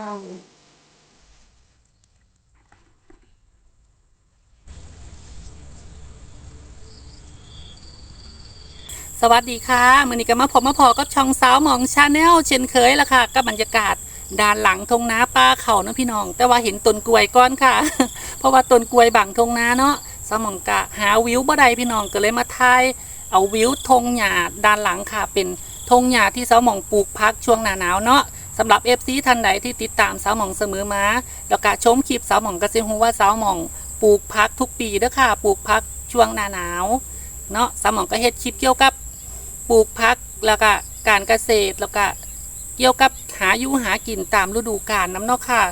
สวัสดีค่ะมือนี้ก็มาพบมาพอก็ช่องสาวหมองชาแนลเช่นเคยละค่ะกับบรรยากาศด้านหลังทงนาป้าเขาเนาะพี่น้อง แต่ว่าเห็นต้นกล้วยก้อนค่ะ เพราะว่าต้นกล้วยบังทงนาเนาะสาหมองกะหาวิวบ่ได้พี่น้องก็เลยมาถ่ายเอาวิวทงหญ้าด้านหลังค่ะเป็นทงหญ้าที่สาหมองปลูกพักช่วงหน้าหนาวเนาะ สำหรับ FC ท่านใดที่ติดตามสาวหมองเสมอมาแล้วก็ชมคลิปสาวหมองก็สิฮู้ว่าสาวหมองปลูกพักทุกปีเด้อค่ะ ปลูกพักช่วงหน้าหนาวเนาะสาวหมองก็เฮ็ดคลิปเกี่ยวกับปลูกพักแล้วก็การเกษตรแล้วก็เกี่ยวกับหาอยู่หากินตามฤดูกาลน้ำเนอกค่ะ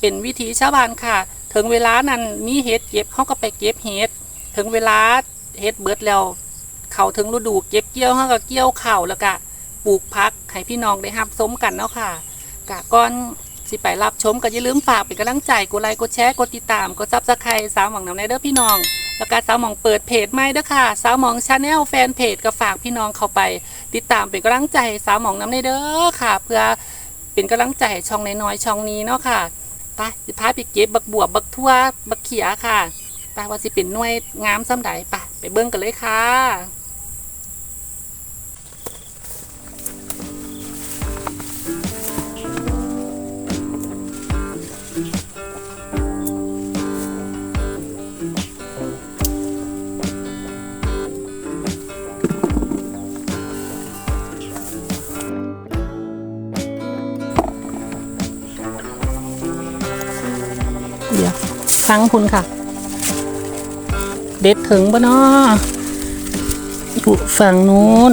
เป็นวิถีชาวบ้านค่ะ ถึงเวลานั้นมีเห็ดเก็บเขาก็ไปเก็บเห็ดถึงเวลาเห็ดเบิดแล้วเขาถึงฤดูเก็บเกี่ยวเขาก็เกี่ยวเข่าแล้วก็ปลูกพักให้พี่น้องได้รับสมกันเนาะค่ะ กะก่อนสิไปรับชมก็อย่าลืมฝากเป็นกำลังใจกดไลค์กดแชร์กดติดตามกดซับสไครต์สาวหมองน้ำในเด้อพี่น้อง แล้วก็สาวหมองเปิดเพจใหม่เด้อค่ะ สาวหมองชาแนลแฟนเพจก็ฝากพี่น้องเข้าไป ติดตามเป็นกำลังใจสาวหมองน้ำในเด้อค่ะ เพื่อเป็นกำลังใจให้ช่องน้อยๆช่องนี้เนาะค่ะไปสิพาไปเก็บบักบวบบักทั่วบักเขียค่ะไปว่าสิเป็นหน่วยงามซ้ำใดไปไปเบิ่งกันเลยค่ะ ฟังคุณค่ะ เด็ดถึงปะเนาะอยู่ฝั่งนู้น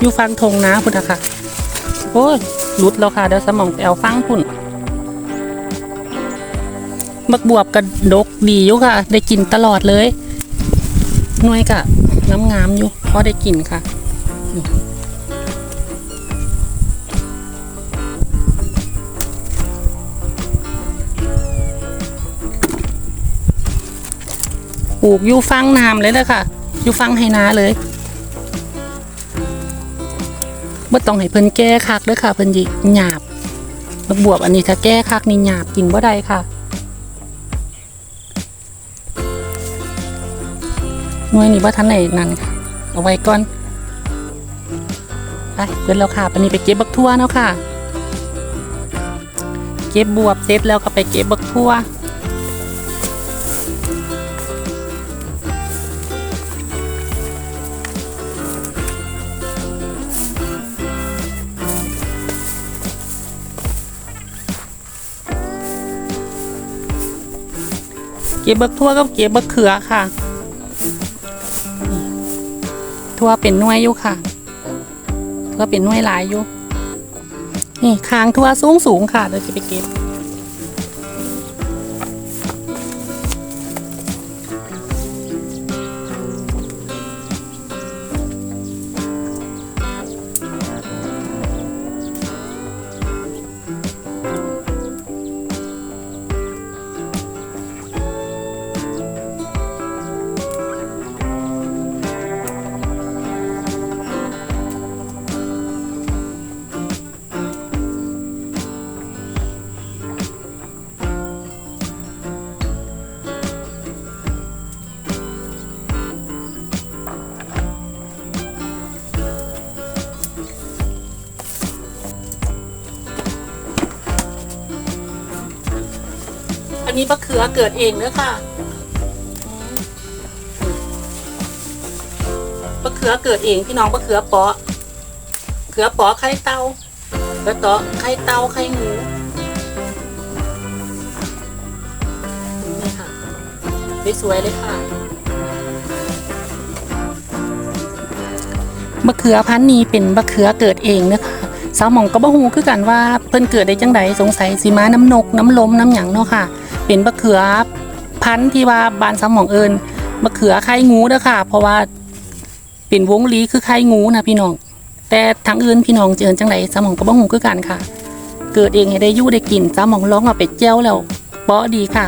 อยู่ฟังทงนะคุณอะค่ะโอ้ยหลุดแล้วค่ะเดี๋ยวสมองไปเอาฟังคุณบักบวบกระดกดีอยู่ค่ะ ได้กินตลอดเลยน่วยกะน้ำงามอยู่เพอได้กินค่ะ ลูกอยู่ฟังน้ำเลยเลยค่ะอยู่ฟังไหนาเลยบ่ต้องให้เพิ่นแก้คักเด้อค่ะ เพิ่นสิหยาบบักบวบอันนี้ถ้าแก้คักนี่หยาบกินบ่ได้ค่ะหน่วยนี้บ่ทันไหนนั่นค่ะ เอาไว้ก่อนไปเพิ่นแล้วค่ะปันนี้ไปเก็บบักทั่วเนาะค่ะ เก็บบวบเสร็จแล้วก็ไปเก็บบักทั่ว ก็บบักทั่วกับเก็บบักเขือค่ะทั่วเป็นน่วยอยู่ค่ะทั่วเป็นน่วยหลายอยู่นี่คางทั่วสูงสูงค่ะเดี๋ยวจะไปเก็บ อันนี้บักเขือเกิดเองเนอค่ะบักเขือเกิดเองพี่น้องบักเขือเปาะเขือเปาะไข่เต่าแล้วต่อไข่เต่าไข่หมูนี่ค่ะสวยๆเลยค่ะบักเขือพันธุ์นี้เป็นบักเขือเกิดเองนะคะสาวหมองก็บ่ฮู้คือกันว่าเพิ่นเกิดได้จังใดสงสัยสิมาน้ำนกน้ำลมน้ำหยังเนาะค่ะ เป็นบักเขือพันธุ์ที่ว่าบานสมองเอิญบักเขือไข่งูเด้อค่ะ เพราะว่าเป็นวงลีคือไข่งูนะพี่น้อง แต่ทางอื่นพี่น้องเจอจังไดสมองก็บ่ฮู้คือกันค่ะ เกิดเองให้ได้ยู่ได้กินสมองร้องเอาไปแจ้วแล้วเปาะดีค่ะ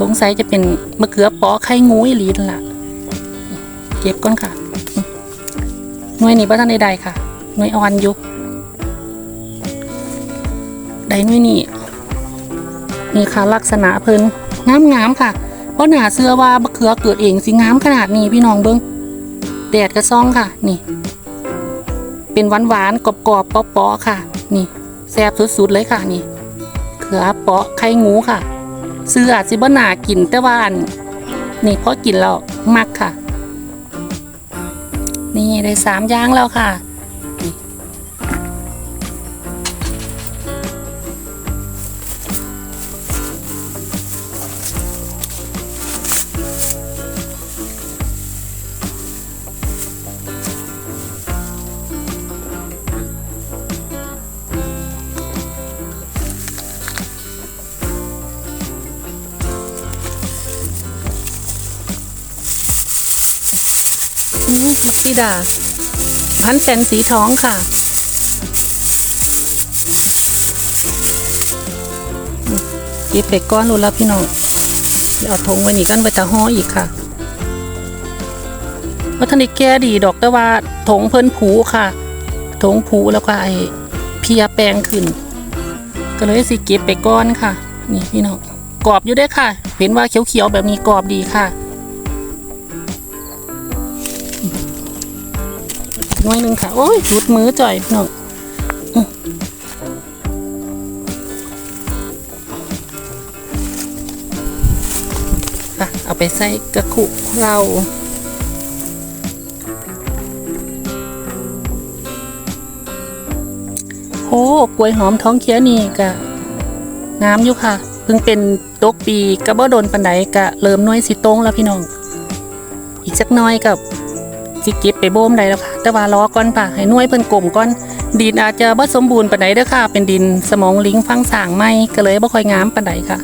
สงสัยจะเป็นมะเขือเปาะไข่งูอีหลีนล่ะ เก็บก่อนค่ะหน่วยนี้บ่ทันได้ใดค่ะหน่วยอ่อนอยู่ ได้หน่วยนี่ นี่ค่ะลักษณะเพิ่นงามงามค่ะเพราะหนาเสื้อว่าบะเขือเกิดเองสิงามขนาดนี้พี่น้องเบิ้งแดดกระซ่องค่ะ นี่ เป็นหวานหวานกรอบกรอบๆเปาะๆค่ะ นี่แซ่บสุดๆเลยค่ะนี่เขือเปาะไข่งูค่ะซื้ออาจสิบ่หนากินแต่ว่าอันนี่พอกินแล้วมักค่ะ นี่ได้สามอย่างแล้วค่ะ นี่พักพิดา พันแฟนสีทองค่ะ เก็บไปก้อนรูแล้วพี่น้องเดี๋ยวเอาทงไว้นี่กันไปจะห่ออีกค่ะว่าท่านได้แก้ดีดอกแต่ว่าถงเพิ่นผูค่ะ ถงผูแล้วก็ไอเพียแปลงขึ้น ก็เลยสิเก็บไปก้อนค่ะ นี่พี่น้องกรอบอยู่ได้ค่ะ เห็นว่าเขียวๆแบบนี้กรอบดีค่ะ น้อยหนึ่งค่ะ โอ้ยรุดมือจ่อยน้องเอาไปใส่กระคุเราโอ้กล้วยหอมท้องเคี้ยวนี่กะงามอยู่ค่ะ เพิ่งเป็นตกปีกระบ่โดนปันไดกะเริ่มน้อยสิต้งแล้วพี่น้อง อีกสักน้อยกับ สิเก็บไปโบมได้แล้วค่ะ แต่ว่ารอก่อนป่ะ ให้น่วยเพิ่นกลมก่อน ดินอาจจะบ่สมบูรณ์ปานใดเด้อค่ะ เป็นดินสมองลิงฟังสางไม่ก็เลยบ่ค่อยงามปานใดค่ะ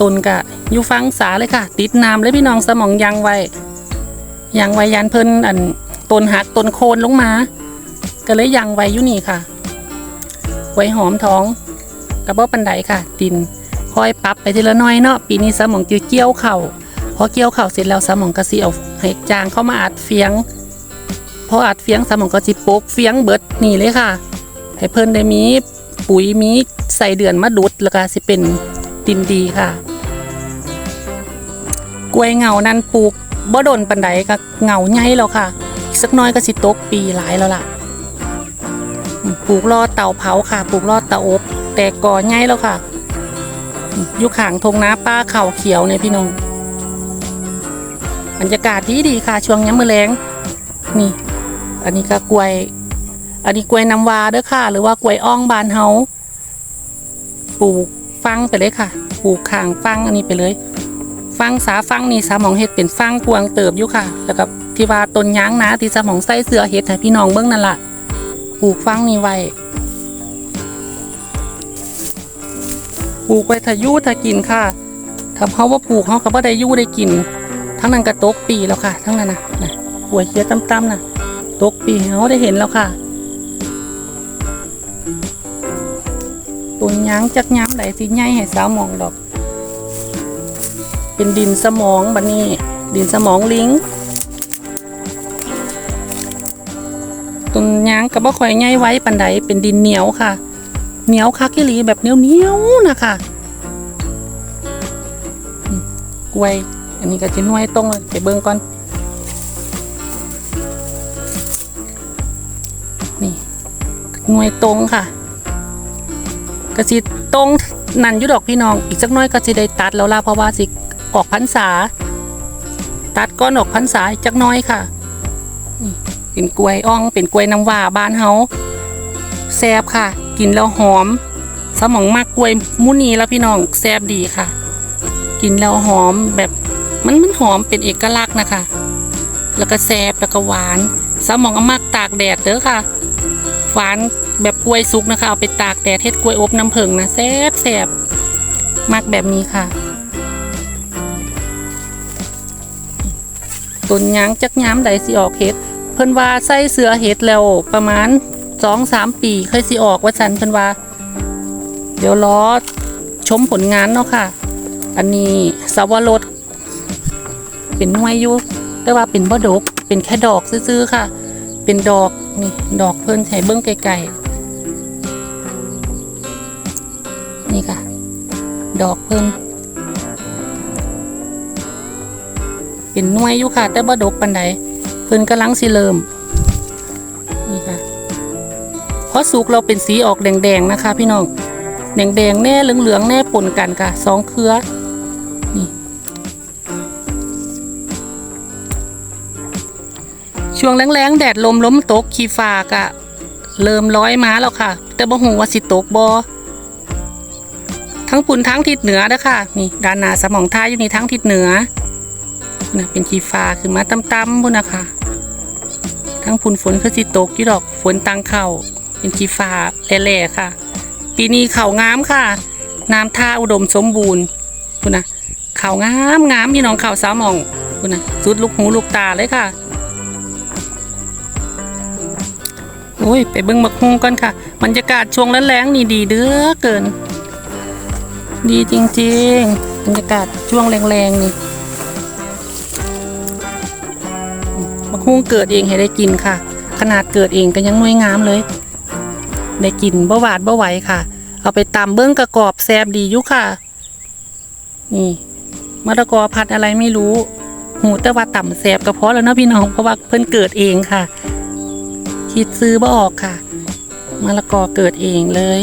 ต้นก็อยู่ฟังสาเลยค่ะ ติดน้ำเลยพี่น้องสมองยังไว้ยังไว้ยันเพิ่นอันต้นหักต้นโคนลงมา ก็เลยยังไว้อยู่นี่ค่ะ ไว้หอมท้องกระบ่ปันใดค่ะ ดินคอยปรับไปทีละน้อยเนาะปีนี้สมองเกี่ยวเข่าพอเกี่ยวเข่าเสร็จแล้วสมองก็สิเอาให้จางเข้ามาอัดเฟียง ออัดเฟียงสมองก็จิโปกเฟียงเบิดนี่เลยค่ะ ให้เพิ่นได้มีปุ๋ยมีใส่เดือนมาดุดแล้วก็สิเป็นดินดีค่ะ กล้วยเงานั้นปลูกบ่ดนปันใดก็เงาใหญ่แล้วค่ะอีกสักน้อยก็สิตกปีหลายแล้วล่ะปลูกรอเตาเผาค่ะปลูกรอเตาอบแต่ก่อใหญ่แล้วค่ะอยู่ขางทงน้าป้าเข่าเขียวเนี่ยพี่น้องบรรยากาศดีดีค่ะ ช่วงย้ำมือแรงนี่ อันนี้ก็กล้วย อันนี้กล้วยน้ำว้าเด้อค่ะ หรือว่ากล้วยอ่องบานเฮาปลูกฟังไปเลยค่ะ ปลูกข้างฟังอันนี้ไปเลย ฟังสาฟังนี่สามองเห็ดเป็นฟังกวงเติบอยู่ค่ะ แล้วก็ที่ว่าต้นยางนะที่สามองใส่เสือเห็ดให้พี่น้องเบิ้งนั่นล่ะปลูกฟังนี่ไว้ปลูกไว้ถ้ายู่ถ้ากินค่ะถ้าเขาว่าปลูกเขาก็บ่ได้ยู่ได้กิน ทั้งนั้นก็ตกปีแล้วค่ะ ทั้งนั้นนะนะป่วยเคี้ยต่ำๆนะ ตกปีเขาได้เห็นแล้วค่ะต้นยางจักย้ำไหลสิใหญ่ให้สาวมองดอก เป็นดินสมองบันนี้ ดินสมองลิงต้นยางก็บ่คอยง่ายไว้ปันใดเป็นดินเหนียวค่ะ เหนียวคักอีหลีแบบเหนียวเหนียวๆนะคะกล้วย อันนี้ก็จะน่วยตรงเลยไปเบิ่งก่อน นี่หน่วยตรงค่ะกระสิตรงนันยู่ดอกพี่น้องอีกสักน้อยก็สิได้ตัดแล้วล่ะเพราะว่าสิออกพรรษา ตัดก้อนออกพรรษาอีกจักน้อยค่ะนี่เป็นกล้วยอ่องเป็นกล้วยน้ำว้าบ้านเฮาแซบค่ะ กินแล้วหอม สมองมากกล้วยมุนีแล้วพี่น้องแซบดีค่ะ กินแล้วหอมแบบมันมันหอมเป็นเอกลักษณ์นะคะ แล้วก็แซบแล้วก็หวาน สมองอมากตากแดดเด้อค่ะ หวานแบบกล้วยสุกนะคะ เอาไปตากแดดเฮ็ดกล้วยอบน้ำผึ้งนะแซ่บแซ่บมากแบบนี้ค่ะต้นยางจักย้ำใดสิออกเห็ด เพิ่นว่าใส่เสือเห็ดแล้วประมาณสองสามปีเคยสิออกว่าสันเพิ่นว่า เดี๋ยวรอชมผลงานเนาะค่ะ อันนี้สวรสเป็นหน่วยอยู่แต่ว่าเป็นบ่ดกเป็นแค่ดอกซื่อๆค่ะ เป็นดอกนี่ดอกเพิ่นให้เบิ้องไกลๆนี่ค่ะ ดอกเพิ่นเป็นน่วยอยู่ค่ะ แต่บ่ดกปานใดเพิ่นกำลังสิเริ่มนี่ค่ะพอสุกเราเป็นสีออกแดงๆนะคะ พี่น้องแดงๆแน่เหลืองๆแน่ปนกันค่ะสองเครือ ช่วงแรงๆแดดลมล้มตกขี้ฟ้ากะเริ่มร้อยมาแล้วค่ะ แต่บ่ฮู้ว่าสิตกบ่ทั้งปุ่นทั้งทิศเหนือเด้อค่ะนี่ด้านหน้าสมองท้ายอยู่นี่ทั้งทิศเหนือนะเป็นขี้ฟ้าขึ้นมาต่ำๆพุ่นนะคะทั้งปุ่นฝนคือสิตกอยู่ดอกฝนตังเข้าเป็นขี้ฟ้าแหล่ๆค่ะ ปีนี้เขางามค่ะ น้ำท่าอุดมสมบูรณ์พุ่นนะเขางามงามพี่น้องเข่าสาวมองพุ่นนะสุดลูกหูลูกตาเลยค่ะ โอ้ย ไปเบิ่งบักฮุงก่อนค่ะบรรยากาศช่วงแรงๆนี่ดีเด้อเกิน ดีจริงๆ บรรยากาศช่วงแรงๆนี่บักฮุงเกิดเองให้ได้กินค่ะ ขนาดเกิดเองก็ยังน้อยงามเลย ได้กินบ่หวาดบ่ไหวค่ะ เอาไปตำเบิ้งกระกอบแซบดีอยู่ค่ะ นี่มะละกอพัดอะไรไม่รู้ หูแต่ว่าต่ำแซบก็เพาะแล้วเนาะพี่น้องเพราะว่าเพิ่นเกิดเองค่ะ คิดซื้อบ่ออกค่ะมะละกอเกิดเองเลย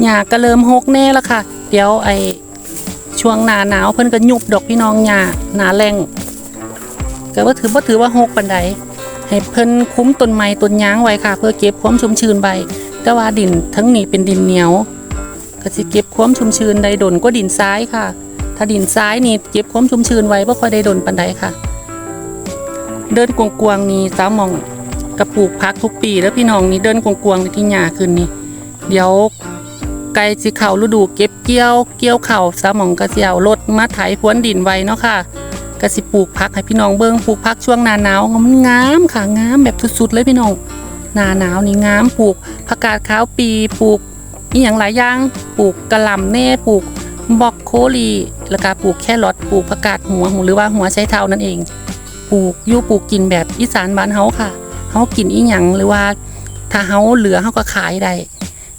หญ้าก็เริ่มหกแน่แล้วค่ะ เดี๋ยวไอช่วงหนาหนาวเพิ่นก็ยุบดอกพี่น้องหญ้าหนาแรงก็ว่าถือว่าถือว่าหกปันใดให้เพิ่นคุ้มต้นไม้ต้นยางไว้ค่ะ เพื่อเก็บความชุ่มชื้นไว้แต่ว่าดินทั้งนี้เป็นดินเหนียวก็สิเก็บความชุ่มชื้นได้ดนก็ดินทรายค่ะ ถ้าดินทรายนี่เก็บความชุ่มชื้นไว้บ่ค่อยได้ดนปันใดค่ะ เดินกวงๆนี่สาวมอง กระปลูกพักทุกปีแล้วพี่น้องนี่เดินกวงๆในที่หญ้าขึ้นนี่ เดี๋ยวไกลสิเข่าฤดูเก็บเกี่ยว เกี่ยวเข่าสมองกระเสียวรถมาไถพรวนดินไว้เนาะค่ะกระสิปลูกพักให้พี่น้องเบิ้งปลูกพักช่วงหนาหนาวมันงามค่ะงามแบบสุดๆเลยพี่น้องหนาหนาวนี่งามปลูกผักกาดขาวปีปลูกอีหยังหลายอย่างปลูกกระหล่ำแน่ปลูกบอกโคลีแล้วก็ปลูกแครอทปลูกผักกาดหัวหรือว่าหัวไชเท้านั่นเอง ปลูกยู่ปลูกกินแบบอีสานบ้านเฮาค่ะ เฮากินอีหยังหรือว่า ถ้าเฮาเหลือเฮาก็ขายได้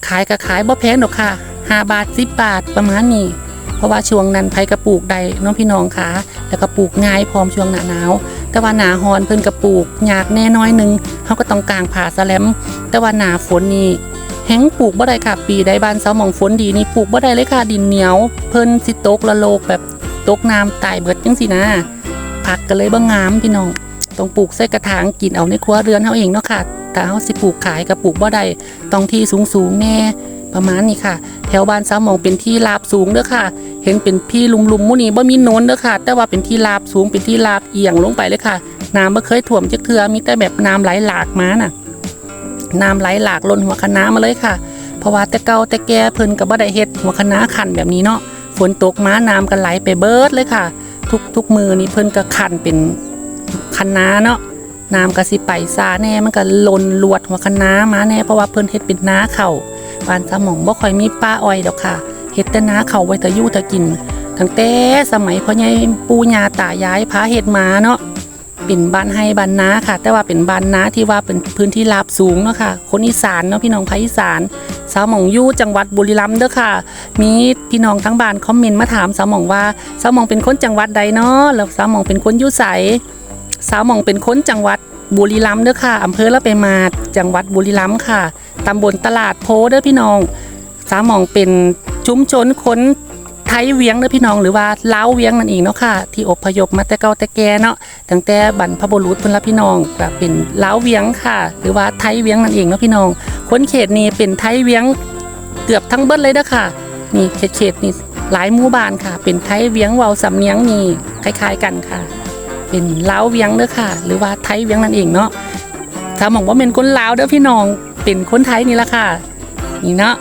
ขายก็ขายบ่แพงดอกค่ะ5บาท10บบาทประมาณนี้ เพราะว่าช่วงนั้นไผกระปลูกได้น้องพี่น้องค่ะแล้วก็ปลูกง่ายพร้อมช่วงหน้าหนาว แต่ว่าหนาฮอนเพิ่นก็ปลูกยากแน่น้อยหนึงเฮาก็ต้องกางผ่าสแลม แต่ว่าหนาฝนนี่แห้งปลูกบ่ได้ค่ะปีใดบ้านเสาหมองฝนดีนี่ปลูกบ่ได้เลยค่ะดินเหนียว เพิ่นสิตกละโลกแบบตกน้ำตายเบิดจังซี่นะผักก็เลยบ่งามพี่น้อง ต้องปลูกใส่กระถางกินเอาในครัวเรือนเฮาเองเนาะค่ะถ้าเฮาสิปลูกขายก็ปลูกบ่ได้ต้องที่สูงๆแน่ประมาณนี้ค่ะ แถวบ้านสาวมองเป็นที่ราบสูงเด้อค่ะ เห็นเป็นพี่ลุมๆหมู่นี้บ่มีโน้นเด้อค่ะ แต่ว่าเป็นที่ราบสูงเป็นที่ราบเอียงลงไปเลยค่ะ น้ำบ่เคยท่วมจักเทือมีแต่แบบน้ำไหลหลากมาน่ะ น้ำไหลหลากล้นหัวคะน้ามาเลยค่ะ เพราะว่าแต่เก่าแต่แก่เพิ่นก็บ่ได้เฮ็ดหัวคะน้าขันแบบนี้เนาะ ฝนตกมาน้ำก็ไหลไปเบิดเลยค่ะ ทุกทุกมือนี่เพิ่นก็ขันเป็น คะน้าเนาะน้ำก็สิไปซาแน่มันก็ลนลวดหัวคะน้ามาแน่เพราะว่าเพิ่นเฮ็ดเป็นนาเข่าบ้านสมองบ่ค่อยมีป้าอ้อยดอกค่ะเฮ็ดแต่นาเข่าไว้แต่อยู่แต่กินตั้งแต่สมัยพ่อใหญ่ปู่ย่าตายายพาเฮ็ดมาเนาะเป็นบ้านให้บ้านนาค่ะ แต่ว่าเป็นบ้านนาที่ว่าเป็นพื้นที่ราบสูงเนาะค่ะ คนอีสานเนาะพี่น้องภาคอีสาน สาวหมองยู่จังหวัดบุรีรัมย์เด้อค่ะ มีพี่น้องทั้งบ้านคอมเมนต์มาถามสาวหมองว่าสาวหมองเป็นคนจังหวัดใดเนาะแล้วสาวหมองเป็นคนยู่ไส สาวหมองเป็นคนจังหวัดบุรีรัมย์เด้อค่ะอำเภอละไปมาดจังหวัดบุรีรัมย์ค่ะตำบลตลาดโพเด้อพี่น้อง สาวหมองเป็นชุมชนคนไทยเวียงเด้อพี่น้องหรือว่าเล้าเวียงนั่นเองเนาะค่ะ ที่อพยพมาแต่เก่าแต่แก่เนาะตั้งแต่บรรพบุรุษพิ่นละพี่น้องก็เป็นเล้าเวียงค่ะ หรือว่าไทยเวียงนั่นเองเนาะพี่น้องคนเขตนี้เป็นไทยเวียงเกือบทั้งเบิดเลยเด้อค่ะ นี่เขตเขตนี่หลายหมู่บ้านค่ะ เป็นไทยเวียงเวาสำเนียงนี่คล้าย ๆ กันค่ะ เป็นลาวเวียงเด้อค่ะ หรือว่าไทยเวียงนั่นเองเนาะถ้าบอกว่าเป็นคนลาวเด้อพี่น้องเป็นคนไทยนี่ละค่ะ นี่เนาะ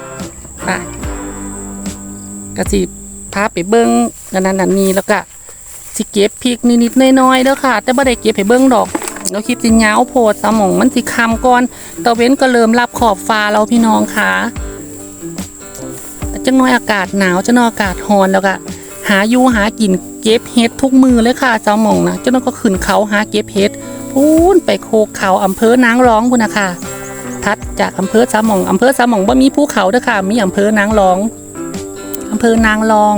ไปกระสิพาไปเบิ้งนั่นนั่นนั่นนี่แล้วก็สิเก็บพริกนิดๆน้อยๆเด้อค่ะ แต่บ่ได้เก็บให้เบิ่งดอกเราคิดสิยาวโพดสมองมันสิคำก่อนตะเว้นก็เริ่มรับขอบฟ้าแล้วพี่น้องค่ะจังน้อยอากาศหนาวจังน้อยอากาศร้อนแล้วก็หาอยู่หากิน ก็บเห็ดทุกมือเลยค่ะสมองนะเจังน้อยก็ขึ้นเขาหาเก็บเห็ดพูนไปโคกเขาอำเภอนางรองพุ่นนะคะทัดจากอำเภอสามหมองอำเภอสามหมองบ่มีภูเขาเด้อค่ะ มีอำเภอนางรองอำเภอนางรอง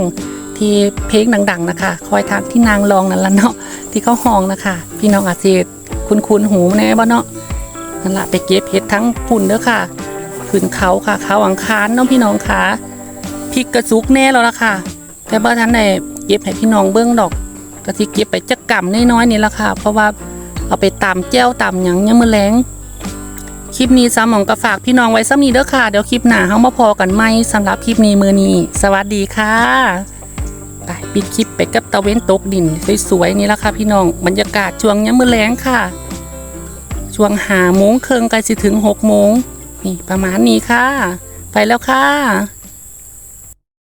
ที่เพลงดัง ๆ นะคะ คอยทางที่นางรองนั่นละเนาะที่เขาห้องนะคะ พี่น้องอาจจะคุ้นคุ้นๆหูแน่บ่เนาะนั่นละไปเก็บเห็ดทั้งปุ่นเด้อค่ะขึ้นเขาค่ะเขาอังคารเน้องพี่น้องค่ะพริกกระซุกแน่แล้วล่ะค่ะ แต่บ่ทันได้ ก็บให้พี่น้องเบิ่งดอกก็สิเก็บไปจักกำน้อยๆนี่ละค่ะ เพราะว่าเอาไปตำแจ้วตำหยังยังมือแลงคลิปนี้สามหมองก็ฝากพี่น้องไว้ซ้ำนี้เด้อค่ะ เดี๋ยวคลิปหน้าเฮามาพอกันใหม่สำหรับคลิปนี้มือนี้ สวัสดีค่ะไปปิดคลิปไปกับตะเว้นตกดินสวยๆนี่ละค่ะ พี่น้องบรรยากาศช่วงยามมื้อแลงค่ะ ช่วงหาโมงเคิงใกลสิถึงหกโมงนี่ประมาณนี้ค่ะ ไปแล้วค่ะ